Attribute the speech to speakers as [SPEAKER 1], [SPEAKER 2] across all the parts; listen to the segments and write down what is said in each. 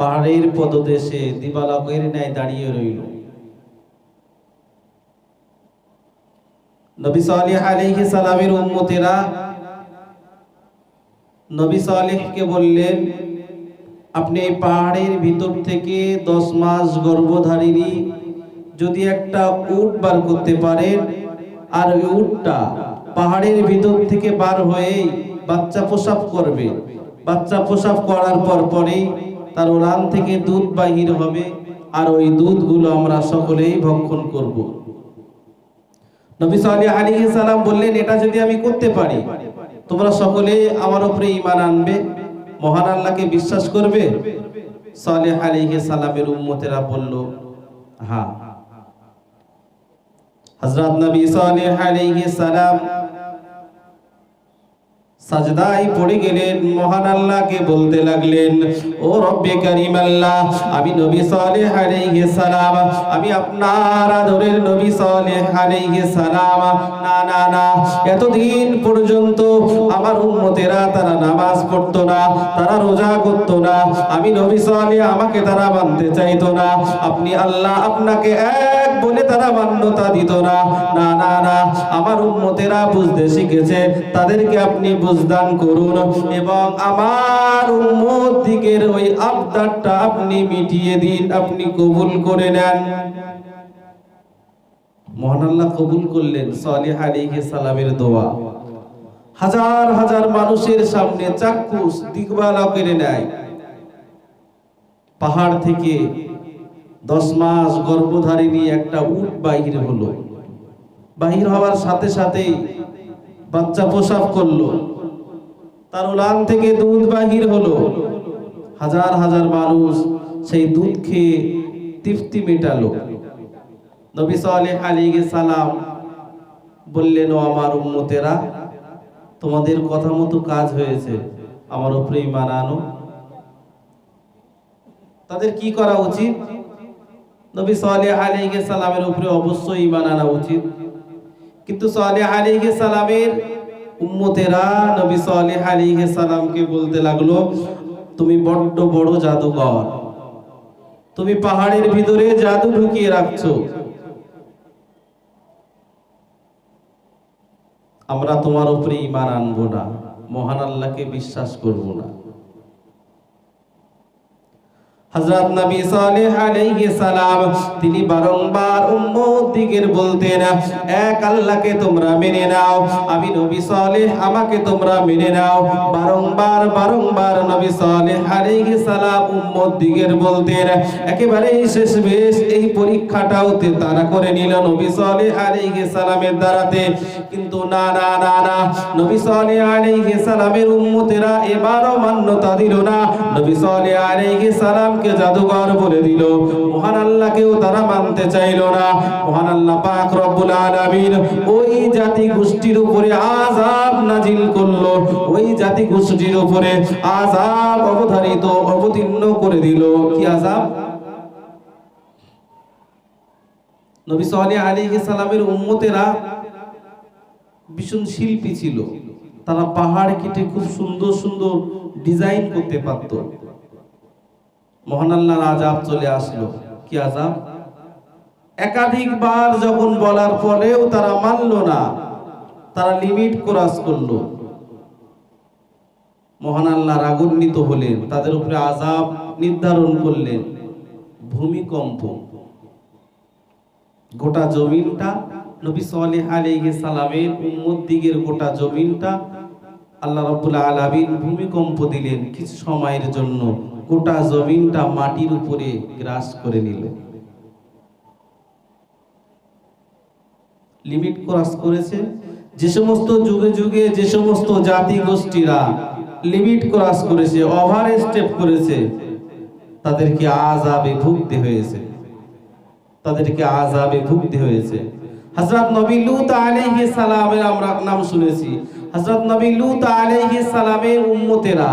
[SPEAKER 1] পাহাড়ের পদদেশে দিবালকের ন্যায় দাঁড়িয়ে রইল। নবী আলাইহিস সালামের নবী বললেন, আপনি এই পাহাড়ের ভিতর থেকে দশ মাস গর্ভধারিণী, যদি একটা উট বার করতে পারেন, আর ওই উটটা পাহাড়ের ভিতর থেকে বার হয়ে বাচ্চা প্রসাব করবে। বাচ্চা প্রসাব করার পর পরেই তার ওরান থেকে দুধ বাহির হবে, আর ওই দুধগুলো আমরা সকলেই ভক্ষণ করব। নবী সাল্লাল্লাহু আলাইহি সালাম বললেন, এটা যদি আমি করতে পারি, তোমরা সকলে আমার উপরে ঈমান আনবে, মহান আল্লাহকে বিশ্বাস করবে সালেহ আলাইহিস সালামের উম্মতেরা বলল হ্যাঁ হযরত নবী সালেহ আলাইহিস সালাম সাজদায় পড়ে গেলেন, মহান আল্লাহকে বলতে লাগলেন, ও রব্বে করিম আল্লাহ, আমি নবী সালেহ আলাইহিস সালাম, আমি আপনার আদরের নবী সালেহ আলাইহিস সালাম, না না না, এতদিন পর্যন্ত আমার উম্মতেরা তারা নামাজ পড়তো না, তারা রোজা করত না, আমি নবী সালেহ আমাকে তারা মানতে চাইতো না, আপনি আল্লাহ আপনাকে এক বলে তারা মান্যতা দিত না। না না না, আমার উম্মতেরা বুঝতে শিখেছে, তাদেরকে আপনি বুঝদান করুন এবং আমার উম্মত দিকের ওই আবদারটা আপনি মিটিয়ে দিন, আপনি কবুল করে নেন। মহান আল্লাহ কবুল করলেন, সালেহ আলাইহিস সালামের দোয়া। হাজার হাজার মানুষের সামনে চাক্ষুষ দিগবালা করে নেয়। পাহাড় থেকে দশ মাস গর্ভধারিণী একটা উট বাহির হলো। বাহির হওয়ার সাথে সাথেই বাচ্চা প্রসাব করল। তার উলান থেকে দুধ বাহির হলো। হাজার হাজার মানুষ সেই দুধ খেয়ে তৃপ্তি মেটালো। নবী সালেহ আলাইহিস সালাম বললেন আমার উম্মতেরা, তোমাদের কথা মতো কাজ হয়েছে। আমার উপরে ঈমান আনো। তাদের কি করা উচিত? নবী সালেহ আলাইহিস সালামের উপরে অবশ্যই ঈমান আনা উচিত। কিন্তু সালেহ আলাইহিস সালামের উম্মতেরা নবী সালেহ আলাইহিস সালামকে বলতে লাগল, তুমি বড্ড বড় জাদুকর। তুমি পাহাড়ের ভিতরে জাদু ঢুকিয়ে রাখছো। আমরা তোমার উপরে ইমান আনব না। মহান আল্লাহকে বিশ্বাস করব না। হযরত নবী সালেহ আলাইহিস সালাম, তিনি বারংবার উম্মত দিগের বলতেন, এক আল্লাহকে তোমরা মেনে নাও, আমি নবী সালেহ আমাকে তোমরা মেনে নাও। বারংবার বারংবার নবী সালেহ আলাইহিস সালাম উম্মত দিগের বলতেন একেবারে শেষ বেশ, এই পরীক্ষাটাও তে তারা করে নিল নবী সালেহ আলাইহিস সালামের দ্বারাতে। কিন্তু না না না না, নবী সালেহ আলাইহিস সালামের উম্মতেরা এবারও মান্যতা দিল না। নবী সালেহ আলাইহিস সালাম কে জাদুকর বলে দিল। মহান আল্লাহকেও তারা মানতে চাইল না। মহান আল্লাহ পাক রব্বুল আলামিন ওই জাতি গোষ্ঠীর উপরে আযাব নাজিল করল। ওই জাতি গোষ্ঠীর উপরে আযাব অবধারিত, অবতীর্ণ করে দিল। কি আযাব? নবী সালেহ আলাইহিস সালামের উম্মতেরা ভীষণ শিল্পী ছিল। তারা পাহাড় কেটে খুব সুন্দর সুন্দর ডিজাইন করতে পারতো। মহান আল্লাহর আজাব চলে আসলো। কি আজাব একাধিকবার যখন বলার পরেও তারা মানলো না, তারা লিমিট ক্রস করল। মহান আল্লাহ রাগান্বিত হলেন, তাদের উপরে আজাব নির্ধারণ করলেন ভূমিকম্প। গোটা জমিনটা নবী সালেহ আলাইহিস সালামের দিগের গোটা জমিনটা আল্লাহ রাব্বুল আলামিন ভূমিকম্প দিলেন কিছু সময়ের জন্য। গোটা জমিনটা মাটির উপরে গ্রাস করে নিল। লিমিট ক্রস করেছে। যে সমস্ত যুগে যুগে যে সমস্ত জাতি গোষ্ঠীরা লিমিট ক্রস করেছে ওভার স্টেপ করেছে, তাদেরকে আজাবে ভুগতে হয়েছে। তাদেরকে আজাবে ভুগতে হয়েছে। হযরত নবী লূত আলাইহিস সালামের আমরা নাম শুনেছি। হযরত নবী লূত আলাইহিস সালামের উম্মতেরা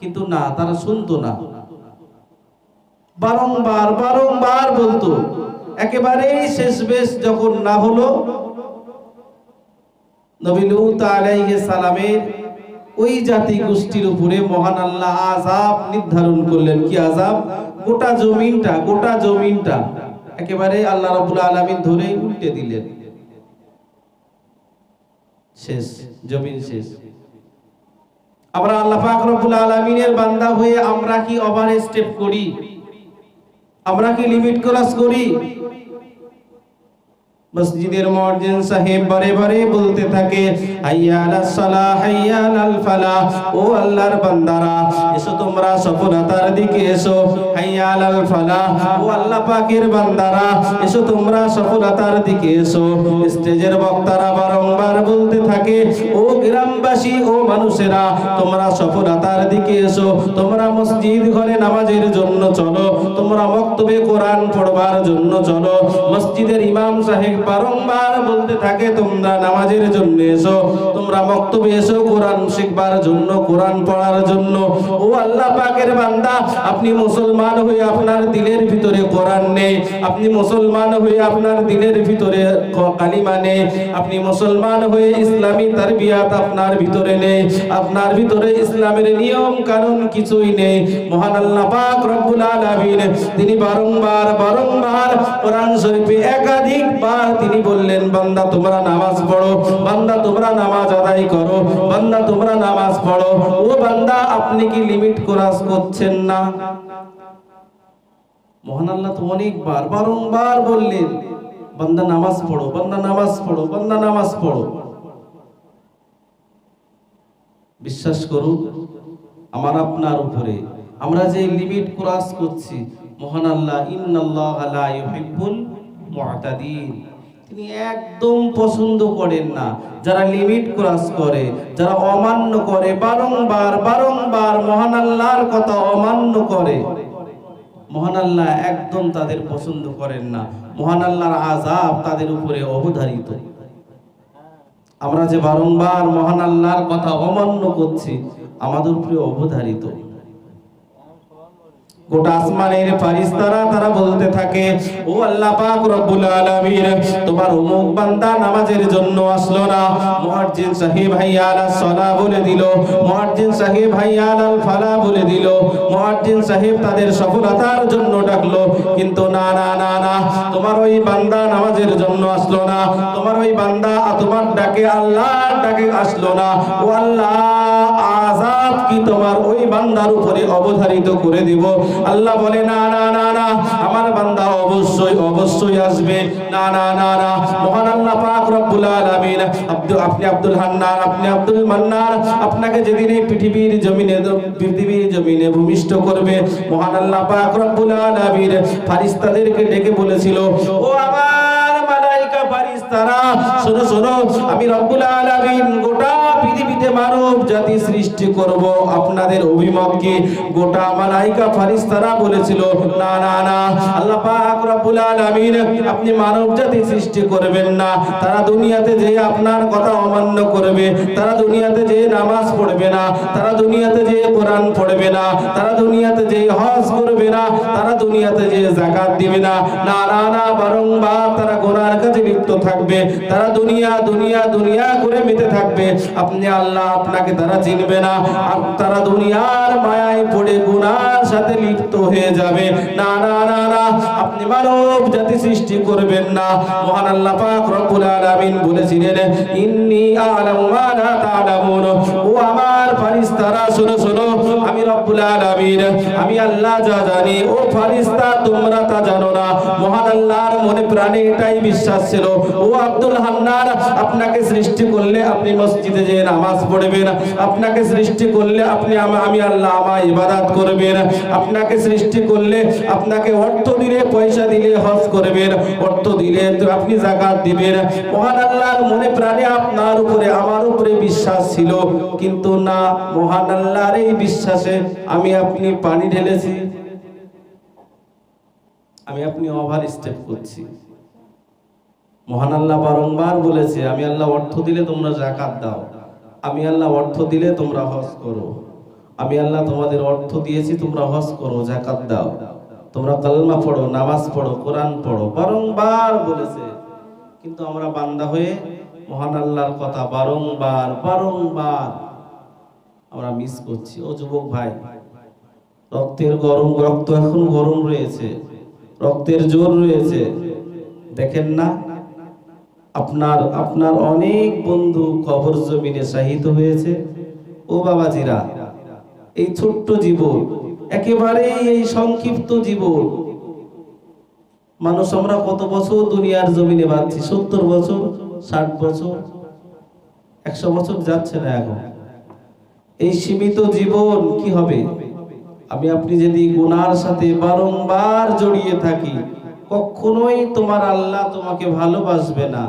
[SPEAKER 1] কিন্তু না, তারা শুনতো না। বারংবার বারংবার বলতো, একেবারেই শেষ বেশ যখন না হলো, নবী লূত আলাইহিস সালামের ওই জাতি গোষ্ঠীর উপরে মহান আল্লাহ আযাব নির্ধারণ করলেন। কি আযাব? গোটা জমিনটা গোটা জমিনটা একেবারে আল্লাহ রাব্বুল আলামিন ধরে উল্টে দিলেন। শেষ, জমিন শেষ। আমরা আল্লাহ পাক রব্বুল আলামিনের বান্দা হয়ে আমরা কি ওভার স্টেপ করি? আমরা কি লিমিট ক্রস করি? মসজিদের মুয়াজ্জিন সাহেব বারে বারে বলতে থাকে ফালাহ ও আল্লাহর বান্দারা, এসো তোমরা সফলতার দিকে এসো হাইয়া আলাল ফালাহ ও আল্লাহ পাকের বান্দারা, এসো তোমরা সফলতার দিকে এসো। স্টেজের বক্তারা বারংবার বলতে থাকে, ও গ্রামবাসী, ও মানুষেরা, তোমরা সফলতার দিকে এসো, তোমরা মসজিদ ঘরে নামাজের জন্য চলো, তোমরা মক্তবে কোরআন পড়বার জন্য চলো, মসজিদের ইমাম সাহেব বারংবার বলতে থাকে, তোমরা নামাজের জন্য এসো, তোমরা মক্তবে এসো, কোরআন শিখবার জন্য, কোরআন পড়ার জন্য। ও আল্লাহ পাকের বান্দা, আপনি মুসলমান হয়ে আপনার দিলের ভিতরে কোরআন নেই, আপনি মুসলমান হয়ে আপনার দিলের ভিতরে কালিমা নেই, আপনি মুসলমান হয়ে ইসলামী তারবিয়াত আপনার ভিতরে নেই, আপনার ভিতরে ইসলামের নিয়ম কানুন কিছুই নেই। মহান আল্লাহ পাক রব্বুল আলামিন, তিনি বারংবার বারংবার কোরআন শরীফে একাধিকবার তিনি বললেন, বান্দা, তোমরা নামাজ পড়ো, বান্দা, তোমরা নামাজ আদায় করো, বান্দা, তোমরা নামাজ পড়ো। ও বান্দা, আপনি কি লিমিট ক্রস করছেন না? মহান আল্লাহ তো অনেকবার বারংবার বললেন, বান্দা, নামাজ পড়ো, বান্দা, নামাজ পড়ো, বান্দা, নামাজ পড়ো। বিশ্বাস করুন, আমার আপনার উপরে আমরা যে লিমিট ক্রস করছি, মহান আল্লাহ, ইন্নাল্লাহ লা ইউহিব্বুল মুআতাদিন তিনি একদম পছন্দ করেন না। যারা লিমিট ক্রস করে, যারা অমান্য করে, বারংবার বারংবার মহান আল্লাহর কথা অমান্য করে, মহান আল্লাহ একদম তাদের পছন্দ করেন না। মহান আল্লাহর আযাব তাদের উপরে অবধারিত। আমরা যে বারংবার মহান আল্লাহর কথা অমান্য করছি, আমাদের উপরে অবধারিত। গোটা আসমানের ফারিস্তারা তারা বলতে থাকে, ও আল্লাহ পাক রব্বুল আলামিন, তোমার অমুক বান্দা নামাজের জন্য আসলো না। মুয়াজ্জিন সাহেব হাইয়া আলাস সালাহ বলে দিল, মুয়াজ্জিন সাহেব হাইয়া আলাল ফালাহ বলে দিল, মুয়াজ্জিন সাহেব তাদের সফলতার জন্য ডাকলো, কিন্তু না না না না, তোমার ওই বান্দা নামাজের জন্য আসলো না। তোমার ওই বান্দা তোমার ডাকে আল্লাহর ডাকে আসলো না। ও আল্লাহ আযাব কি তোমার ওই বান্দার উপরে অবধারিত করে দিব? আল্লাহ বলে, না না না না, আমার বান্দা অবশ্যই অবশ্যই আসবে। না না না না, মহান আল্লাহ পাক রব্বুল আলামিন আব্দুল আপনি আব্দুল হান্নান, আপনি আব্দুল মান্নান, আপনাকে যেদিন এই পৃথিবীর জমিনে পৃথিবীর জমিনে ভূমিষ্ঠ করবে, মহান আল্লাহ পাক রব্বুল আলামিন ফারিস্তাদেরকে ডেকে বলেছিল, ও আমার মালাইকা ফারিস্তারা, শোনো শোনো, আমি রব্বুল আলামিন গোটা পৃথিবীতে মানব জাতি সৃষ্টি করব, আপনাদের অভিমত কি গোটা মালাইকা ফারিস্তারা বলেছিল, না না না, আল্লাহ পাক রব্বুল আলামিন আপনি মানব জাতি সৃষ্টি করবেন না। তারা দুনিয়াতে যে আপনার কথা অমান্য করবে, তারা দুনিয়াতে যে নামাজ পড়বে না, তারা দুনিয়াতে যে কোরআন পড়বে না, তারা দুনিয়াতে যে হজ করবে না, তারা দুনিয়াতে যে যাকাত দিবে না। না না না, বারংবার তারা গোনার কাজে লিপ্ত থাকবে, তারা দুনিয়া দুনিয়া দুনিয়া করে মেতে থাকবে। আপনি আল্লাহ আপনাকে তারা চিনবে না, আর তারা দুনিয়ার মায়ায় পড়ে গুনার সাথে লিপ্ত হয়ে যাবে। না না না না, আপনি মানব জাতি সৃষ্টি করবেন না। মহান আল্লাহ পাক রব্বুল আলামিন বলেছিলেন, ইন্নী আ'লামু মা লা তা'লামুন। ও আমার ফারিস্তারা শোনো শোনো, আমি রব্বুল আলামিন, আমি আল্লাহ যা জানি, ও ফারিস্তা তোমরা তা জানো না। আল্লাহর মনে প্রাণে এটাই বিশ্বাস ছিল। ও আব্দুল হান্নান, আপনাকে সৃষ্টি করলে আপনি মসজিদে যে নামাজ পড়বেন। আপনাকে সৃষ্টি করলে আপনি আমি আল্লাহ আমার ইবাদত করবেন। আপনাকে সৃষ্টি করলে আপনাকে অর্থ দিলে পয়সা দিলে হজ করবেন। অর্থ দিলে আপনি জাকাত দিবেন। মহান আল্লাহর মনে প্রাণে আপনার উপরে, আমার উপরে বিশ্বাস ছিল। কিন্তু না, মহান আল্লাহর এই বিশ্বাসে আমি আপনি পানি ঢেলেছি। আমি আপনি ওভার স্টেপ করছি। মহান আল্লাহ বারংবার বলেছে, আমি আল্লাহ অর্থ দিলে তোমরা জাকাত দাও। আমি আল্লাহ অর্থ দিলে তোমরা হজ করো। আমি আল্লাহ তোমাদের অর্থ দিয়েছি, তোমরা হজ করো জাকাত দাও। তোমরা কালমা পড়ো, নামাজ পড়ো, কোরআন পড়ো। বারংবার বলেছে। কিন্তু আমরা বান্দা হয়ে মহান আল্লাহর কথা বারংবার বারংবার আমরা মিস করছি। ও যুবক ভাই, রক্তের গরম, রক্ত এখন গরম রয়েছে। রক্তের জোর রয়েছে। দেখেন না, আপনার আপনার অনেক বন্ধু কবর জমিনে শাহিদ হয়েছে। ও বাবাজিরা, এই ছোট্ট জীবন একেবারে এই সংক্ষিপ্ত জীবন। মানুষ আমরা কত বছর দুনিয়ার জমিনে বাঁচছি সত্তর বছর, ষাট বছর, একশো বছর যাচ্ছে না এখন। এই সীমিত জীবন কি হবে? আমি আপনি যদি গুনার সাথে বারংবার জড়িয়ে থাকি, কখনোই তোমার আল্লাহ তোমাকে ভালোবাসবে না।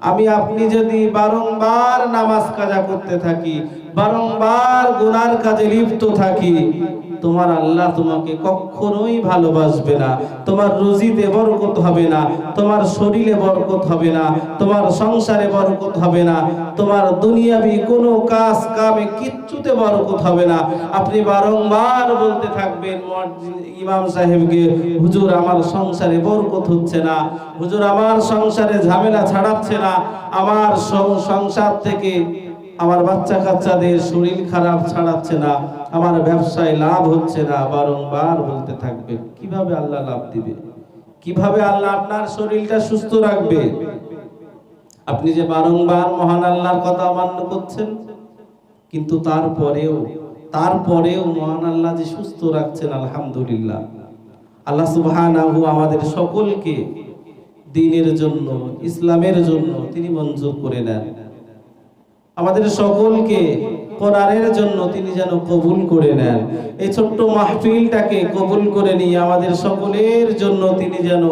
[SPEAKER 1] আমি আপনি যদি বারংবার নামাজ কাজা করতে থাকি, বারংবার গুনার কাজে লিপ্ত থাকি তোমার আল্লাহ তোমাকে কখনোই ভালোবাসবে না। তোমার রুজিতে বরকত হবে না, তোমার শরীরে বরকত হবে না, তোমার সংসারে বরকত হবে না, তোমার দুনিয়াবি কোনো কাজ কামে কিচ্ছুতে বরকত হবে না। আপনি বারংবার বলতে থাকবেন ইমাম সাহেবকে, হুজুর, আমার সংসারে বরকত হচ্ছে না। হুজুর, আমার সংসারে ঝামেলা ছাড়াচ্ছে না। আমার সংসার থেকে আমার বাচ্চা কাচ্চাদের শরীর খারাপ ছাড়াচ্ছে না। আমার ব্যবসায় লাভ হচ্ছে না, বারংবার বলতে থাকবে, কীভাবে আল্লাহ লাভ দিবে? কীভাবে আল্লাহ আপনার শরীরটা সুস্থ রাখবে? আপনি যে বারংবার মহান আল্লাহর কথা অমান্য করছেন, কিন্তু তারপরেও তারপরেও মহান আল্লাহ যে সুস্থ রাখছেন, আলহামদুলিল্লাহ। আল্লাহ সুবহানাহু আমাদের সকলকে দিনের জন্য, ইসলামের জন্য তিনি মঞ্জুর করে নেন। আমাদের সকলকে কোরআনের জন্য তিনি যেন কবুল করে নেন। এই ছোট্ট মাহফিলটাকে কবুল করে নিয়ে আমাদের সকলের জন্য তিনি যেন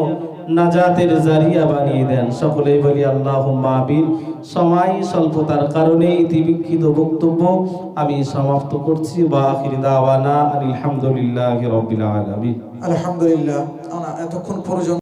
[SPEAKER 1] নাজাতের জারিয়া বানিয়ে দেন। সকলেই বলি আল্লাহ মাহবিন সময় স্বল্পতার কারণে ইতিবিক্ষিত বক্তব্য আমি সমাপ্ত করছি। বা আখির দাওয়ানা আলহামদুলিল্লাহ।
[SPEAKER 2] আলহামদুলিল্লাহ এতক্ষণ পর্যন্ত